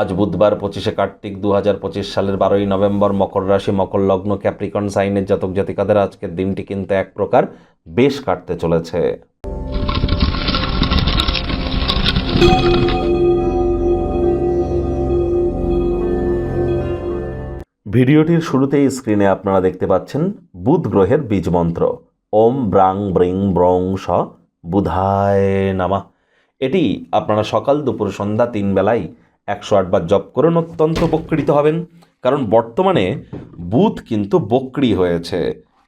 আজ বুধবার পঁচিশে কার্তিক দু হাজার পঁচিশ সালের বারোই নভেম্বর মকর রাশি, মকর লগ্ন, ক্যাপ্রিকন, সাইনের জাতক জাতিকাদের আজকের দিনটি কিন্তু এক প্রকার বেশ কাটতে চলেছে। ভিডিওটির শুরুতেই স্ক্রিনে আপনারা দেখতে পাচ্ছেন বুধ গ্রহের বীজ মন্ত্র। ওম ব্রাং ব্রিং ব্রং স বুধায় নামা। এটি আপনারা সকাল দুপুর সন্ধ্যা তিন বেলায় একশো আটবার জপ করুন, অত্যন্ত উপকৃত হবেন। কারণ বর্তমানে বুথ কিন্তু বক্রি হয়েছে।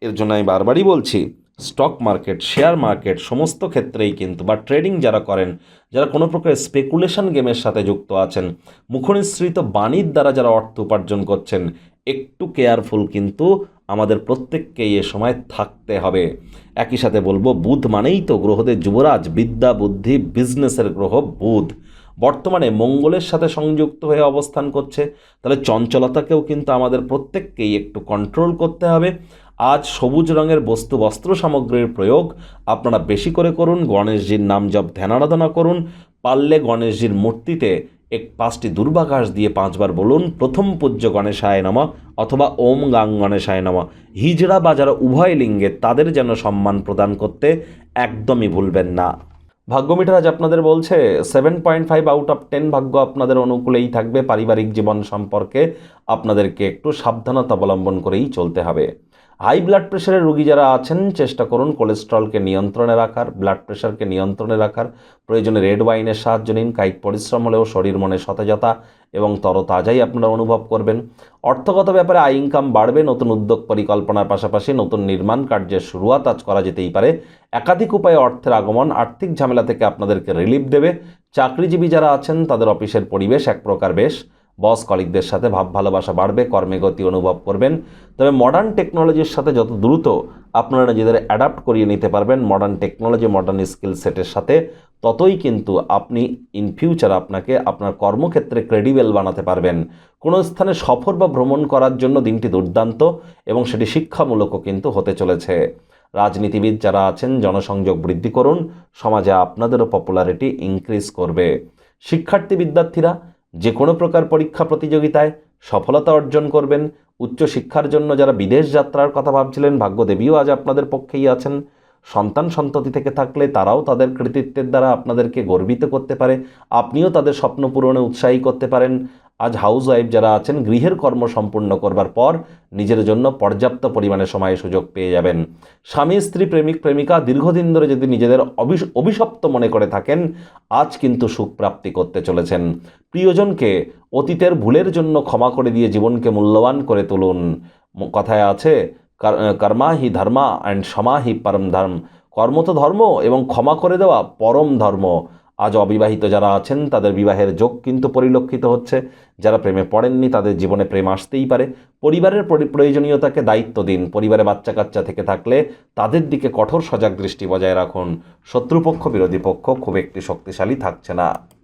এর জন্য আমি বারবারই বলছি স্টক মার্কেট শেয়ার মার্কেট সমস্ত ক্ষেত্রেই কিন্তু বা ট্রেডিং যারা করেন, যারা কোনো প্রকার স্পেকুলেশন গেমের সাথে যুক্ত আছেন, মুখনিসৃত বাণীর দ্বারা যারা অর্থ উপার্জন করছেন, একটু কেয়ারফুল কিন্তু আমাদের প্রত্যেককেই এ সময় থাকতে হবে। একই সাথে বলব, বুধ মানেই তো গ্রহদের যুবরাজ, বিদ্যা, বুদ্ধি বিজনেসের গ্রহ বুধ। বর্তমানে মঙ্গলের সাথে সংযুক্ত হয়ে অবস্থান করছে, তাহলে চঞ্চলতাকেও কিন্তু আমাদের প্রত্যেককেই একটু কন্ট্রোল করতে হবে। আজ সবুজ রঙের বস্তু বস্ত্র সামগ্রীর প্রয়োগ, আপনারা বেশি করে করুন, গণেশজির নাম জপ, ধ্যান আরাধনা করুন, পারলে গণেশজির মূর্তিতে এক পাঁচটি দুর্বাঘাস দিয়ে পাঁচবার বলুন, প্রথম পূজ্য গণেশায় নমঃ অথবা ওম গাং গণেশায় নমঃ। হিজড়া বা যারা উভয় লিঙ্গে তাদের যেন সম্মান প্রদান করতে একদমই ভুলবেন না। ভাগ্য মিটার আজ আপনাদের বলছে seven point five out of ten ভাগ্য আপনাদের অনুকূলেই থাকবে। পারিবারিক জীবন সম্পর্কে আপনাদেরকে একটু সাবধানতা অবলম্বন করেই চলতে হবে। হাই ব্লাড প্রেশারের রোগী যারা আছেন, চেষ্টা করুন কোলেস্ট্রলকে নিয়ন্ত্রণে রাখার, ব্লাড প্রেশারকে নিয়ন্ত্রণে রাখার, প্রয়োজনে রেড ওয়াইনের সাহায্য নিন, কায়িক পরিশ্রম হলেও শরীর মনে সতেজতা এবং তরতাজাই আপনারা অনুভব করবেন। অর্থগত ব্যাপারে আয় ইনকাম বাড়বে, নতুন উদ্যোগ পরিকল্পনার পাশাপাশি নতুন নির্মাণ কার্যের শুরুয়াত আজ করা যেতেই পারে। একাধিক উপায়ে অর্থের আগমন, আর্থিক ঝামেলা থেকে আপনাদেরকে রিলিফ দেবে। চাকরিজীবী যারা আছেন, তাদের অফিসের পরিবেশ এক প্রকার বেশ। বস কলিকদের সাথে ভাব ভালোবাসা বাড়বে, কর্মে গতি অনুভব করবেন। তবে মডার্ন টেকনোলজির সাথে যত দ্রুত আপনারা নিজেদের অ্যাডাপ্ট করিয়ে নিতে পারবেন মডার্ন টেকনোলজি মডার্ন স্কিল সেটের সাথে, ততই কিন্তু আপনি ইন ফিউচার আপনাকে আপনার কর্মক্ষেত্রে ক্রেডিবেল বানাতে পারবেন। কোনো স্থানে সফর বা ভ্রমণ করার জন্য দিনটি দুর্দান্ত এবং সেটি শিক্ষামূলকও কিন্তু হতে চলেছে। রাজনীতিবিদ যারা আছেন, জনসংযোগ বৃদ্ধি করুন, সমাজে আপনাদেরও পপুলারিটি ইনক্রিজ করবে। শিক্ষার্থী, বিদ্যার্থীরা যে কোনো প্রকার পরীক্ষা প্রতিযোগিতায় সফলতা অর্জন করবেন। উচ্চশিক্ষার জন্য যারা বিদেশ যাত্রার কথা ভাবছিলেন, ভাগ্যদেবীও আজ আপনাদের পক্ষেই আছেন। সন্তান সন্ততি থেকে থাকলে তারাও তাদের কৃতিত্বের দ্বারা আপনাদেরকে গর্বিত করতে পারে। আপনিও তাদের স্বপ্ন পূরণে উৎসাহী করতে পারেন। আজ হাউস ওয়াইফ যারা আছেন, গৃহের কর্ম সম্পূর্ণ করবার পর নিজের জন্য পর্যাপ্ত পরিমাণে সময় সুযোগ পেয়ে যাবেন। স্বামী, স্ত্রী, প্রেমিক, প্রেমিকা দীর্ঘদিন ধরে যদি নিজেদের অভিশপ্ত মনে করে থাকেন, আজ কিন্তু সুখ প্রাপ্তি করতে চলেছেন। প্রিয়জনকে অতীতের ভুলের জন্য ক্ষমা করে দিয়ে জীবনকে মূল্যবান করে তুলুন। কথায় আছে, কার- কর্মা হি ধর্মা অ্যান্ড সমা হি পরম ধর্ম। কর্ম তো ধর্ম এবং ক্ষমা করে দেওয়া পরম ধর্ম। আজ অবিবাহিত যারা আছেন, তাদের বিবাহের যোগ কিন্তু পরিলক্ষিত হচ্ছে। যারা প্রেমে পড়েননি, তাদের জীবনে প্রেম আসতেই পারে। পরিবারের প্রয়োজনীয়তাকে দায়িত্ব দিন। পরিবারে বাচ্চা কাচ্চা থেকে থাকলে তাদের দিকে কঠোর সজাগ দৃষ্টি বজায় রাখুন। শত্রুপক্ষ, বিরোধী পক্ষ খুব একটি শক্তিশালী থাকছে না।